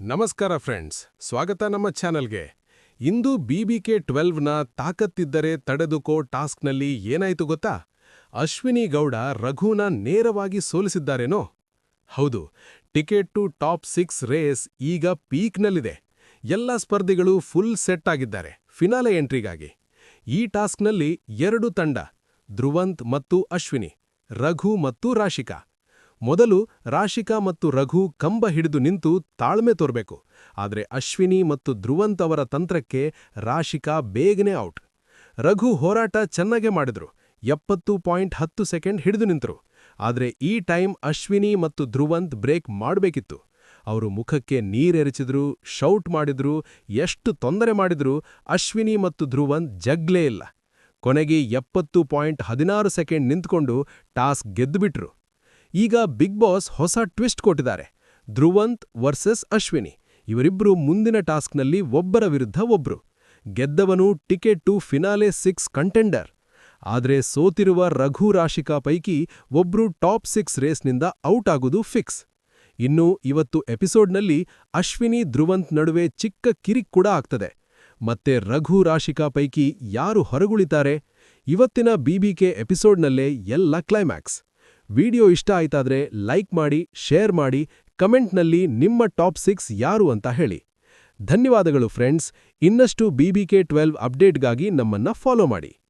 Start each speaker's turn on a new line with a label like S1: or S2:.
S1: ನಮಸ್ಕಾರ ಫ್ರೆಂಡ್ಸ್, ಸ್ವಾಗತ ನಮ್ಮ ಚಾನಲ್ಗೆ. ಇಂದು ಬಿ ಬಿ ಕೆ ಟ್ವೆಲ್ವ್ನ ತಾಕತ್ತಿದ್ದರೆ ತಡೆದುಕೋ ಟಾಸ್ಕ್ನಲ್ಲಿ ಏನಾಯ್ತು ಗೊತ್ತಾ? ಅಶ್ವಿನಿ ಗೌಡ ರಘುನ ನೇರವಾಗಿ ಸೋಲಿಸಿದ್ದಾರೇನೋ? ಹೌದು, ticket to top six race ಈಗ ಪೀಕ್ನಲ್ಲಿದೆ. ಎಲ್ಲ ಸ್ಪರ್ಧಿಗಳು ಫುಲ್ ಸೆಟ್ ಆಗಿದ್ದಾರೆ, ಫಿನಾಲೆ ಎಂಟ್ರಿಗಾಗಿ. ಈ ಟಾಸ್ಕ್ನಲ್ಲಿ ಎರಡು ತಂಡ, ಧ್ರುವಂತ್ ಮತ್ತು ಅಶ್ವಿನಿ, ರಘು ಮತ್ತು ರಾಶಿಕಾ. ಮೊದಲು ರಾಶಿಕಾ ಮತ್ತು ರಘು ಕಂಬ ಹಿಡಿದು ನಿಂತು ತಾಳ್ಮೆ ತೋರ್ಬೇಕು. ಆದರೆ ಅಶ್ವಿನಿ ಮತ್ತು ಧ್ರುವಂತ್ ಅವರ ತಂತ್ರಕ್ಕೆ ರಾಶಿಕಾ ಬೇಗನೆ ಔಟ್. ರಘು ಹೋರಾಟ ಚೆನ್ನಾಗೇ ಮಾಡಿದ್ರು. ಎಪ್ಪತ್ತು ಪಾಯಿಂಟ್ ಹತ್ತು ಸೆಕೆಂಡ್ ಹಿಡಿದು ನಿಂತರು. ಆದರೆ ಈ ಟೈಮ್ ಅಶ್ವಿನಿ ಮತ್ತು ಧ್ರುವಂತ್ ಬ್ರೇಕ್ ಮಾಡಬೇಕಿತ್ತು. ಅವರು ಮುಖಕ್ಕೆ ನೀರೆರಚಿದ್ರು ಶೌಟ್ ಮಾಡಿದ್ರು, ಎಷ್ಟು ತೊಂದರೆ ಮಾಡಿದ್ರು ಅಶ್ವಿನಿ ಮತ್ತು ಧ್ರುವಂತ್ ಜಗ್ಲೇ ಇಲ್ಲ. ಕೊನೆಗೆ ಎಪ್ಪತ್ತು ಪಾಯಿಂಟ್ ಹದಿನಾರು ಸೆಕೆಂಡ್ ನಿಂತ್ಕೊಂಡು ಟಾಸ್ಕ್ ಗೆದ್ದುಬಿಟ್ರು. ಈಗ ಬಿಗ್ ಬಾಸ್ ಹೊಸ ಟ್ವಿಸ್ಟ್ ಕೊಟ್ಟಿದ್ದಾರೆ. ಧ್ರುವಂತ್ ವರ್ಸಸ್ ಅಶ್ವಿನಿ. ಇವರಿಬ್ರು ಮುಂದಿನ ಟಾಸ್ಕ್ನಲ್ಲಿ ಒಬ್ಬರ ವಿರುದ್ಧ ಒಬ್ರು. ಗೆದ್ದವನು ticket to finale six contender. ಆದರೆ ಸೋತಿರುವ ರಘು ರಾಶಿಕಾ ಪೈಕಿ ಒಬ್ರು ಟಾಪ್ ಸಿಕ್ಸ್ ರೇಸ್ನಿಂದ ಔಟ್ ಆಗುವುದು ಫಿಕ್ಸ್. ಇನ್ನು ಇವತ್ತು ಎಪಿಸೋಡ್ನಲ್ಲಿ ಅಶ್ವಿನಿ ಧ್ರುವಂತ್ ನಡುವೆ ಚಿಕ್ಕ ಕಿರಿಕ್ ಕೂಡ ಆಗ್ತದೆ. ಮತ್ತೆ ರಘು ರಾಶಿಕಾ ಪೈಕಿ ಯಾರು ಹೊರಗುಳಿತಾರೆ? ಇವತ್ತಿನ ಬಿಬಿಕೆ ಎಪಿಸೋಡ್ನಲ್ಲೇ ಎಲ್ಲ ಕ್ಲೈಮ್ಯಾಕ್ಸ್. ವಿಡಿಯೋ ಇಷ್ಟ ಆಯ್ತಾದ್ರೆ ಲೈಕ್ ಮಾಡಿ, ಶೇರ್ ಮಾಡಿ, ಕಮೆಂಟ್ನಲ್ಲಿ ನಿಮ್ಮ ಟಾಪ್ ಸಿಕ್ಸ್ ಯಾರು ಅಂತ ಹೇಳಿ. ಧನ್ಯವಾದಗಳು ಫ್ರೆಂಡ್ಸ್. ಇನ್ನಷ್ಟು ಬಿ ಬಿ ಕೆ ಟ್ವೆಲ್ವ್ ಅಪ್ಡೇಟ್ಗಾಗಿ ನಮ್ಮನ್ನ ಫಾಲೋ ಮಾಡಿ.